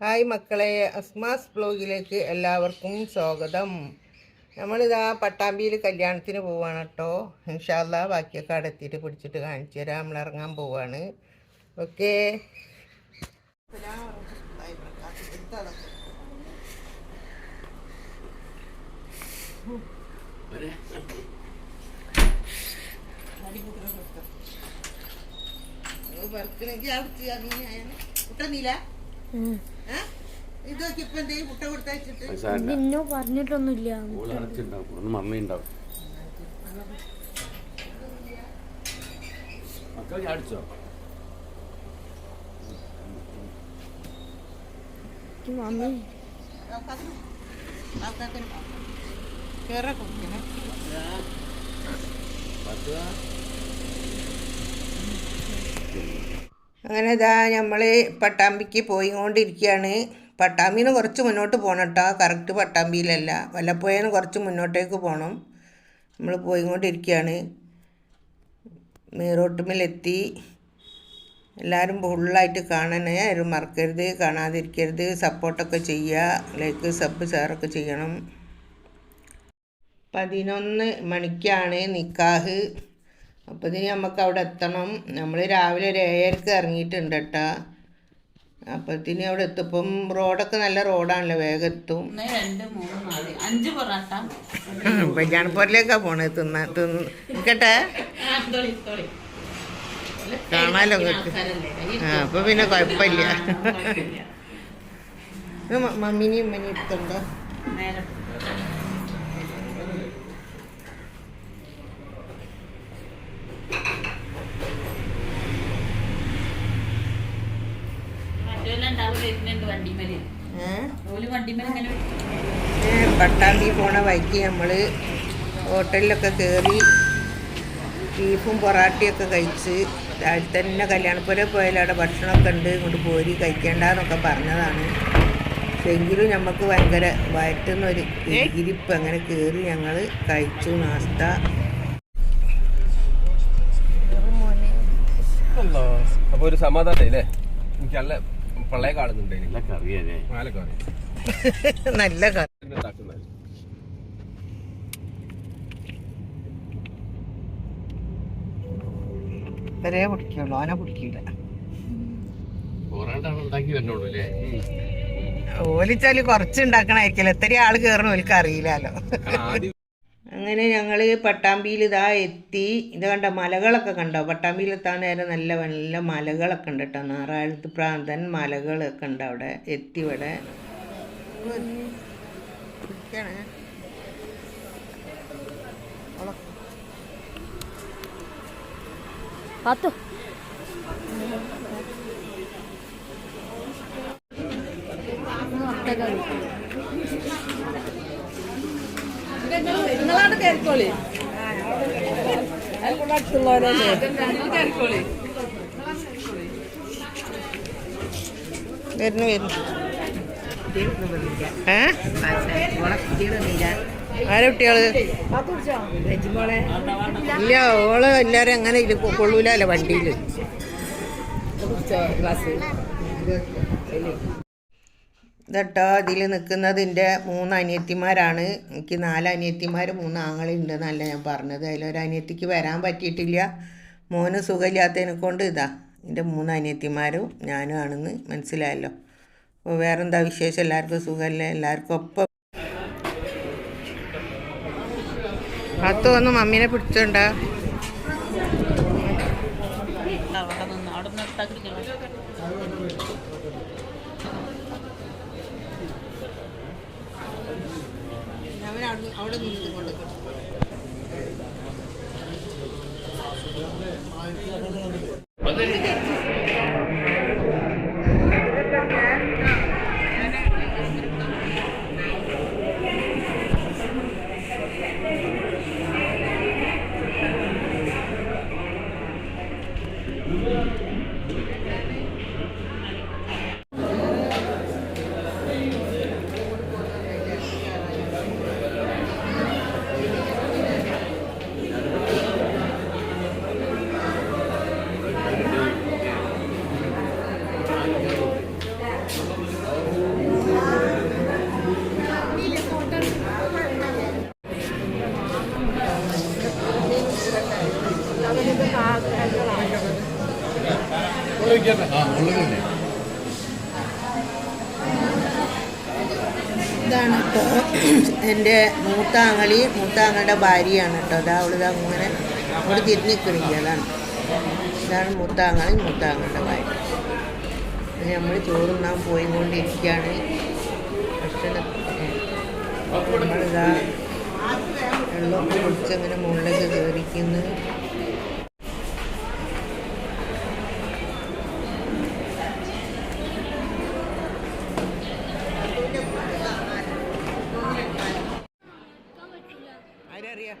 Hi മക്കളെ അസ്മാസ് ബ്ലോഗിലേക്ക് എല്ലാവർക്കും സ്വാഗതം. നമ്മളിതാ പട്ടാമ്പിയിൽ കല്യാണത്തിന് പോവാണ് കേട്ടോ. ഇൻഷാല്ല ബാക്കിയൊക്കെ അവിടെ എത്തിയിട്ട് പിടിച്ചിട്ട് കാണിച്ചു തരാം. നമ്മൾ ഇറങ്ങാൻ പോവാണ്. ഓക്കേ. കുട്ടനീല ഇതൊക്കെ ഇപ്പൊ എന്തേ മുട്ട കൊടുത്തയച്ചിട്ട് നിന്നോ പറഞ്ഞിട്ടൊന്നുമില്ല. ഒന്ന് മമ്മയുണ്ടാവും മക്കൾ ചാടിച്ചോ മമ്മി. കേറാ കുടിക്കണേ. അങ്ങനെ ഇതാ നമ്മൾ പട്ടാമ്പിക്ക് പോയിക്കൊണ്ടിരിക്കുകയാണ് പട്ടാമ്പിന്ന് കുറച്ച് മുന്നോട്ട് പോകണം കേട്ടോ കറക്റ്റ് പട്ടാമ്പിയിലല്ല. വല്ലപ്പോഴേന്ന് കുറച്ച് മുന്നോട്ടേക്ക് പോകണം നമ്മൾ പോയിക്കൊണ്ടിരിക്കുകയാണ് മീറോട്ടുമിലെത്തി എല്ലാവരും ഫുള്ളായിട്ട് കാണണേ. ആരും മറക്കരുത്. കാണാതിരിക്കരുത്. സപ്പോർട്ടൊക്കെ ചെയ്യുക ലൈക്ക് സബ് ഷെയറൊക്കെ ചെയ്യണം. പതിനൊന്ന് മണിക്കാണ് നിക്കാഹ്. അപ്പോൾ ഇനി നമുക്ക് അവിടെ എത്തണം. നമ്മൾ രാവിലെ ഒരു ഏഴരക്ക് ഇറങ്ങിയിട്ടുണ്ട് കേട്ടോ അപ്പത്തിന് അവിടെ എത്തുമ്പം റോഡൊക്കെ നല്ല റോഡാണല്ലോ വേഗം എത്തും ബജാൻപൂരിലേക്കാണ് പോണത് തിന്നാ തിന്ന് നിൽക്കട്ടെ കാണാലോ ആ അപ്പൊ പിന്നെ കുഴപ്പമില്ല മമ്മിനിയും ഉമ്മനിയും മമ്മിനെയും ഉമ്മനെയും എടുത്തുണ്ടോ നേരെ പട്ടാമ്പി പോണ വഴിക്ക് നമ്മൾ ഹോട്ടലിലൊക്കെ കയറി ബീഫും പൊറാട്ടയൊക്കെ കഴിച്ച് രാവിലെ തന്നെ കല്യാണപ്പുര പോയാലും അവിടെ ഭക്ഷണമൊക്കെ ഉണ്ട് ഇങ്ങോട്ട് പോരി കഴിക്കേണ്ടെന്നൊക്കെ പറഞ്ഞതാണ്. എങ്കിലും നമുക്ക് ഭയങ്കര വയറ്റുന്നൊരു ഇരിപ്പ് അങ്ങനെ കയറി ഞങ്ങൾ കഴിച്ചു നാസ്ത. അപ്പൊ ഒരു സമാധാനം അല്ലേ എനിക്ക് നല്ല പള്ളയെ കാണുന്നുണ്ട് നല്ല കറിയല്ലേ? കറി. പിടിക്കുള്ളൂ പിടിക്കില്ല ഓലിച്ചാൽ കുറച്ച് ഉണ്ടാക്കണായിരിക്കല്ലോ? എത്ര ആൾ കേറണോ ഓലിക്ക് അറിയില്ലല്ലോ അങ്ങനെ ഞങ്ങൾ പട്ടാമ്പിയിൽ ഇതാ എത്തി. ഇത് കണ്ട? മലകളൊക്കെ കണ്ടോ? പട്ടാമ്പിയിൽ എത്താൻ നേരം നല്ല നല്ല മലകളൊക്കെ ഉണ്ട് കേട്ടോ നാറാഴത്ത് പ്രാന്തൻ മലകളൊക്കെ ഉണ്ട് അവിടെ. എത്തി ഇവിടെ. പാത്തു. വരുന്നു വരുന്നു. ഏ? കുട്ടികൾ? ഇല്ല ഓൾ എല്ലാരും അങ്ങനെ കൊള്ളൂലല്ലോ വണ്ടിയിൽ ഇതട്ടോ ഇതിൽ നിൽക്കുന്നതിന്റെ മൂന്ന് അനിയത്തിമാരാണ്. എനിക്ക് നാല് അനിയത്തിമാർ മൂന്ന് ആങ്ങളുണ്ട് എന്നല്ല ഞാൻ പറഞ്ഞത്. അതിലൊരു അനിയത്തിക്ക് വരാൻ പറ്റിയിട്ടില്ല. മോന് സുഖമില്ലാത്തതിനെ കൊണ്ട് ഇതാ എന്റെ മൂന്ന് അനിയത്തിമാരും ഞാനും ആണെന്ന് മനസ്സിലായല്ലോ. അപ്പോൾ വേറെന്താ വിശേഷം? എല്ലാവർക്കും സുഖമല്ലേ? എല്ലാവർക്കും ഒപ്പം. അത്തു വന്ന് മമ്മീനെ പിടിച്ചോണ്ടാ. അവിടെ നിന്ന് അവിടെ നിന്ന് അവിടെ നിന്ന് ഇതാണ് ഇപ്പോൾ എന്റെ മൂത്താങ്ങളി മൂത്താങ്ങളുടെ ഭാര്യയാണ് കേട്ടോ. അതാ അവളിത് അങ്ങനെ അവിടെ തിരിഞ്ഞിക്കണില്ല അതാണ്. ഇതാണ് മൂത്താങ്ങളി മൂത്താങ്ങളുടെ ഭാര്യ. നമ്മൾ ചോറുണ്ണാൻ പോയിക്കൊണ്ടിരിക്കുകയാണ്. ഭക്ഷണം നമ്മളിതാ വെള്ളമൊക്കെ കുടിച്ചങ്ങനെ മുകളിലേക്ക് കയറിക്കുന്നു. ആരറിയാം?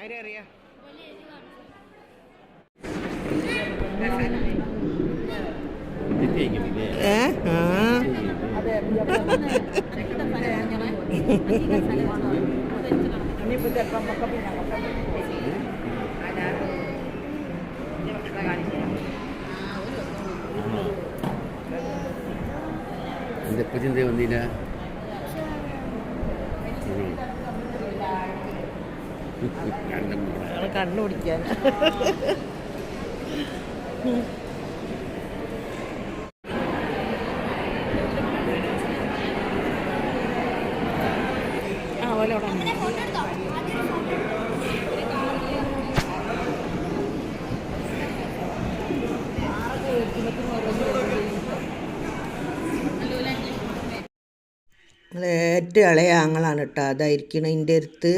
ആരറിയാം? ഏ? ആ. എന്റെ ചിന്ത വന്നില്ല കണ്ണു പിടിക്കാൻ ആ ഓല ഏറ്റവും ഇളയ ആങ്ങളാണ് കേട്ടോ. അതായിരിക്കണം എന്റെ അടുത്ത്.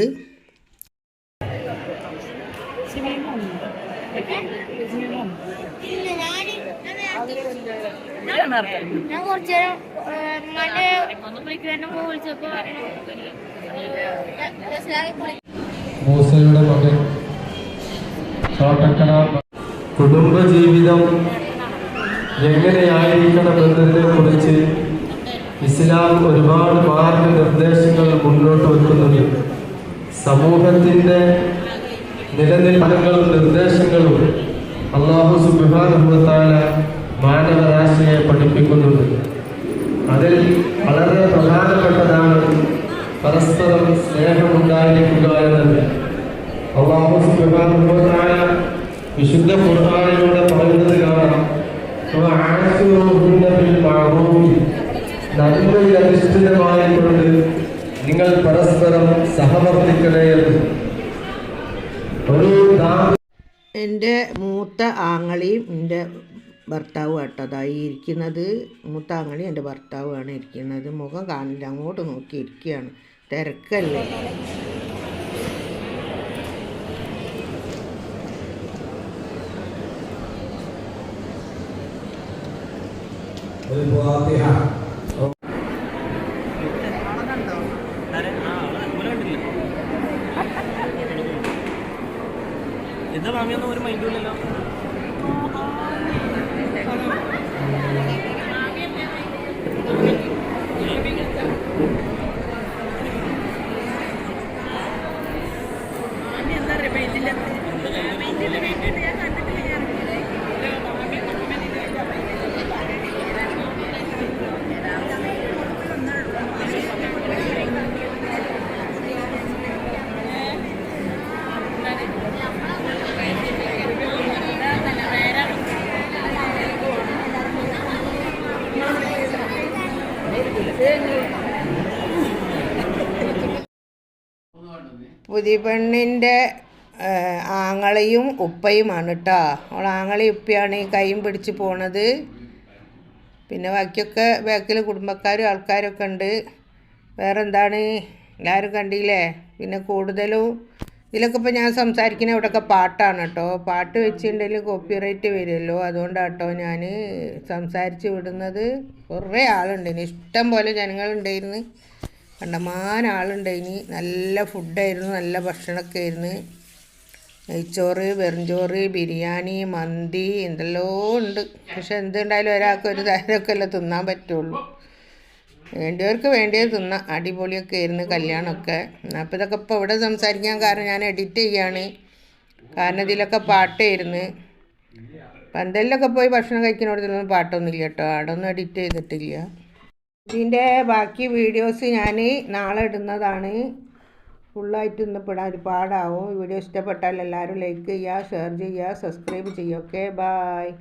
ഞാൻ കുറച്ചു നേരം മറ്റേ വിളിക്കുവാനും വിളിച്ചപ്പോ മൂസയുടെ മകൻ തോട്ടക്കര കുടുംബജീവിതം എങ്ങനെയായിരിക്കണമെന്നതിനെ കുറിച്ച് ഇസ്ലാം ഒരുപാട് മാർഗനിർദ്ദേശങ്ങൾ മുന്നോട്ട് വെക്കുന്നുണ്ട് സമൂഹത്തിന്റെ നിലനിൽപ്പുകളും നിർദ്ദേശങ്ങളും അള്ളാഹു സുബിഹാനുഭവത്താല മാനവരാശിയെ പഠിപ്പിക്കുന്നുണ്ട്. അതിൽ വളരെ പ്രധാനപ്പെട്ടതാണ് പരസ്പരം സ്നേഹമുണ്ടായിരിക്കുക എന്നത്. അള്ളാഹു സുബ്ഹാനഹുവതആല വിശുദ്ധ ഖുർആനിലൂടെ പറയുന്നത് കാണാം. നന്മയിൽ അധിഷ്ഠിതമായിക്കൊണ്ട് നിങ്ങൾ പരസ്പരം സഹവർത്തിക്കണേ ഒരു എന്റെ മൂത്ത ആങ്ങളിയും എന്റെ ഭർത്താവും കേട്ടോ അതായി ഇരിക്കുന്നത്. മൂത്ത ആങ്ങളി എന്റെ ഭർത്താവുമാണ് ഇരിക്കുന്നത്. മുഖം കാണില്ല അങ്ങോട്ട് നോക്കി ഇരിക്കുകയാണ്. തിരക്കല്ലേ? എന്താ മാമിയൊന്നും ഒരു മൈൻഡില്ലല്ലോ പുതിയ പെണ്ണിന്റെ ആങ്ങളയും ഉപ്പയുമാണ് കേട്ടോ അവൾ ആങ്ങളി ഉപ്പയാണ് ഈ കൈയും പിടിച്ച് പോണത്. പിന്നെ ബാക്കിയൊക്കെ ബാക്കിൽ കുടുംബക്കാരും ആൾക്കാരൊക്കെ ഉണ്ട്. വേറെന്താണ്? എല്ലാവരും കണ്ടില്ലേ? പിന്നെ കൂടുതലും ഇതിലൊക്കെ ഇപ്പോൾ ഞാൻ സംസാരിക്കുന്ന ഇവിടെയൊക്കെ പാട്ടാണ് കേട്ടോ. പാട്ട് വെച്ചിട്ടുണ്ടെങ്കിൽ കോപ്പിറൈറ്റ് വരുമല്ലോ അതുകൊണ്ടാണ് കേട്ടോ ഞാൻ സംസാരിച്ച് വിടുന്നത്. കുറേ ആളുണ്ടായിന് ഇഷ്ടം പോലെ ജനങ്ങളുണ്ടായിരുന്നു കണ്ടമാന ആളുണ്ടായിന് നല്ല ഫുഡായിരുന്നു. നല്ല ഭക്ഷണമൊക്കെ ആയിരുന്നു. നെയ്ച്ചോറ് വെറുംചോറ് ബിരിയാണി മന്തി എന്തെല്ലോ ഉണ്ട്. പക്ഷെ എന്തുണ്ടായാലും ഒരാൾക്ക് ഒരു തരമൊക്കെ അല്ലേ തിന്നാൻ പറ്റുള്ളൂ. വേണ്ടിയവർക്ക് വേണ്ടിയത് തിന്ന അടിപൊളിയൊക്കെ ആയിരുന്നു കല്യാണമൊക്കെ. അപ്പോൾ ഇതൊക്കെ ഇപ്പോൾ ഇവിടെ സംസാരിക്കാൻ കാരണം ഞാൻ എഡിറ്റ് ചെയ്യാണ്. കാരണം ഇതിലൊക്കെ പാട്ടായിരുന്നു. പന്തലിലൊക്കെ പോയി ഭക്ഷണം കഴിക്കുന്നിടത്തൊന്നും പാട്ടൊന്നുമില്ല കേട്ടോ. അവിടെ ഒന്നും എഡിറ്റ് ചെയ്തിട്ടില്ല. ഇതിന്റെ ബാക്കി വീഡിയോസ് ഞാൻ നാളെ ഇടുന്നതാണ്. ഫുള്ളായിട്ട് ഇന്ന് പെടാൻ ഒരുപാടാവും. വീഡിയോ ഇഷ്ടപ്പെട്ടാൽ എല്ലാവരും ലൈക്ക് ചെയ്യുക ഷെയർ ചെയ്യുക സബ്സ്ക്രൈബ് ചെയ്യുക. Okay bye